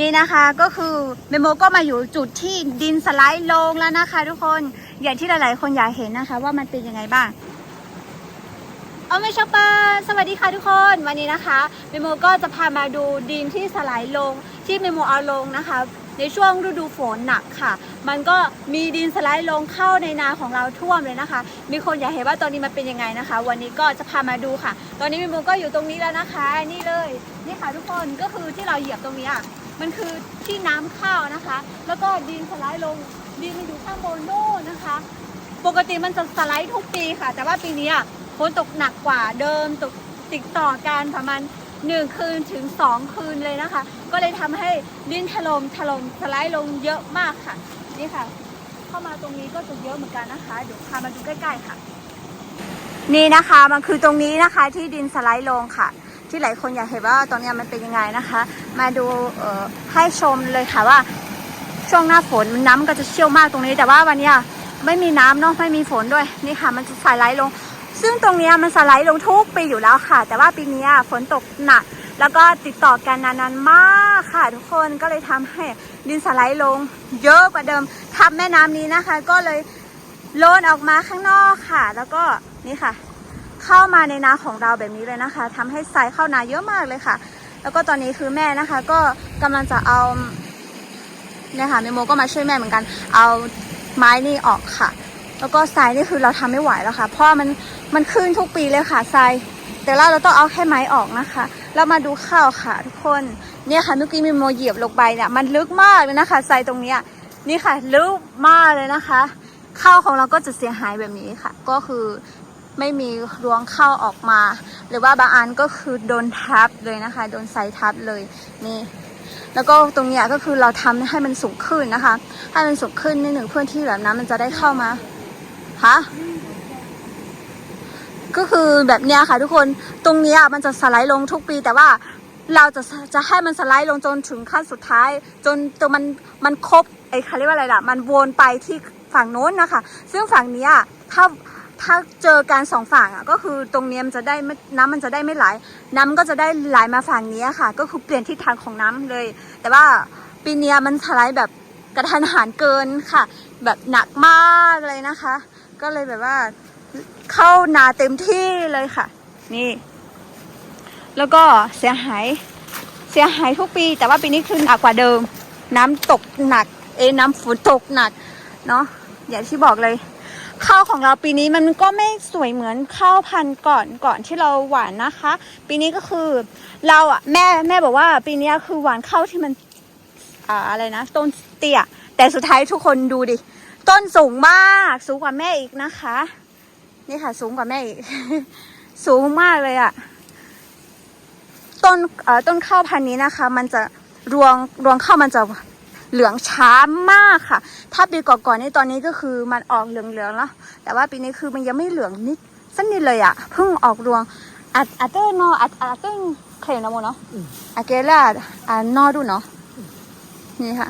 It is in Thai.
นี่นะคะก็คือเมโมก็มาอยู่จุดที่ดินสไลด์ลงแล้วนะคะ ทุกคนอย่างที่หลาย ๆ คนอยากเห็นนะคะ ว่ามันเป็นยังไงบ้างเอาไม่ชอบปาสวัสดีค่ะทุกคนวันนี้นะคะเมโมก็จะพามาดูดินที่สไลด์ลงที่เมโมเอาลงนะคะ ในช่วงฤดูฝนหนักค่ะ มันก็มีดินสไลด์ลงเข้าในนาของเราท่วมเลยนะคะ มีคนอยากเห็นว่าตอนนี้มันเป็นยังไงนะคะ วันนี้ก็จะพามาดูค่ะ ตอนนี้เมโมก็อยู่ตรงนี้แล้วนะคะ นี่เลยนี่ค่ะทุกคนก็คือที่เราเหยียบตรงนี้ย มันคือที่น้ำเข้าวนะคะ แล้วก็ดินสไลด์ลงดินมันอยู่ข้างบนโน่นนะคะ ปกติมันจะสไลด์ทุกปีค่ะ แต่ว่าปีนี้ฝนตกหนักกว่าเดิมตกติดต่อกันประมาณหนึ่งคืนถึงสองคืนเลยนะคะ ก็เลยทำให้ดินถล่มถล่มสไลด์ลงเยอะมากค่ะ นี่ค่ะ เข้ามาตรงนี้ก็จะเยอะเหมือนกันนะคะ เดี๋ยวพามาดูใกล้ๆค่ะ นี่นะคะมันคือตรงนี้นะคะที่ดินสไลด์ลงค่ะ ที่หลายคนอยากเห็นว่าตรงเนี้มันเป็นยังไงนะคะ มาดูให้ชมเลยค่ะว่า ช่วงหน้าฝนน้ำก็จะเชี่ยวมากตรงนี้ แต่ว่าวันนี้ไม่มีน้ำเนาะไม่มีฝนด้วยนี่ค่ะ มันจะสไลด์ลง ซึ่งตรงนี้มันสไลด์ลงทุกปีอยู่แล้วค่ะ แต่ว่าปีนี้ฝนตกหนักแล้วก็ติดต่อกันนานๆมากค่ะ ทุกคนก็เลยทำให้ดินสไลด์ลง เยอะกว่าเดิมทับแม่น้ำนี้นะคะ ก็เลยโลนออกมาข้างนอกค่ะ แล้วก็นี่ค่ะ เข้ามาในนาของเราแบบนี้เลยนะคะทำให้ทรายเข้านาเยอะมากเลยค่ะ แล้วก็ตอนนี้คือแม่นะคะ ก็กำลังจะเอาเนี่ยค่ะเมโมก็มาช่วยแม่เหมือนกัน เอาไม้นี่ออกค่ะ แล้วก็ทรายนี่คือเราทำไม่ไหวแล้วค่ะเพราะมันมันขึ้นทุกปีเลยค่ะทรายแต่เราเราต้องเอาแค่ไม้ออกนะคะ เรามาดูข้าวค่ะทุกคนเนี่ยค่ะเมื่อกี้เมโมเหยียบลงไปเนี่ยมันลึกมากเลยนะคะทรายตรงเนี้ยนี่ค่ะลึกมากเลยนะคะข้าวของเราก็จะเสียหายแบบนี้ค่ะ ก็คือ ไม่มีรวงเข้าออกมา หรือว่าบางอันก็คือโดนทับเลยนะคะ โดนใส่ทับเลยนี่ แล้วก็ตรงเนี้ยก็คือเราทำให้มันสูงขึ้นนะคะ ให้มันสูงขึ้นนิดหนึ่งเพื่อที่แบบน้ำมันจะได้เข้ามาฮะก็คือแบบเนี้ยค่ะทุกคนตรงเนี้ยมันจะสไลด์ลงทุกปี แต่ว่าเราจะจะให้มันสไลด์ลงจนถึงขั้นสุดท้าย จนจนมันมันครบไอ้เขาเรียกว่าอะไรล่ะ มันวนไปที่ฝั่งโน้นนะคะ ซึ่งฝั่งเนี้ยถ้า ถ้าเจอการสองฝั่งอะก็คือตรงเนี้ยมันจะได้ไม่น้ำมันจะได้ไม่ไหล น้ำก็จะได้ไหลมาฝั่งนี้ค่ะ ก็คือเปลี่ยนทิศทางของน้ำเลย แต่ว่าปีเนี้ยมันสไลด์แบบกระทันหันเกินค่ะ แบบหนักมากเลยนะคะ ก็เลยแบบว่าเข้านาเต็มที่เลยค่ะ นี่ แล้วก็เสียหายเสียหายทุกปี แต่ว่าปีนี้คือหนักกว่าเดิม น้ำตกหนัก เอยน้ำฝนตกหนักเนาะอย่างที่บอกเลย ข้าวของเราปีนี้มันก็ไม่สวยเหมือนข้าวพันธุ์ก่อนก่อนที่เราหวานนะคะ ปีนี้ก็คือเราอะแม่แม่บอกว่าปีนี้คือหวานข้าวที่มันอ่าอะไรนะ ต้นเตี้ยแต่สุดท้ายทุกคนดูดิ ต้นสูงมากสูงกว่าแม่อีกนะคะ นี่ค่ะ สูงกว่าแม่อีก สูงมากเลยอะต้นเอ่อต้นข้าวพันธุ์นี้นะคะ มันจะรวงรวงข้าวมันจะ เหลืองช้ามากค่ะ ถ้าปีก่อนๆนี่ตอนนี้ก็คือมันออกเหลืองๆแล้ว แต่ว่าปีนี้คือมันยังไม่เหลืองนิดสักนิดเลยอะเพิ่งออกรวงอาจอาจจะนออาจอาจจะเคลนะโมเนาะอาเกล่าอ่านอดูเนาะนี่ค่ะ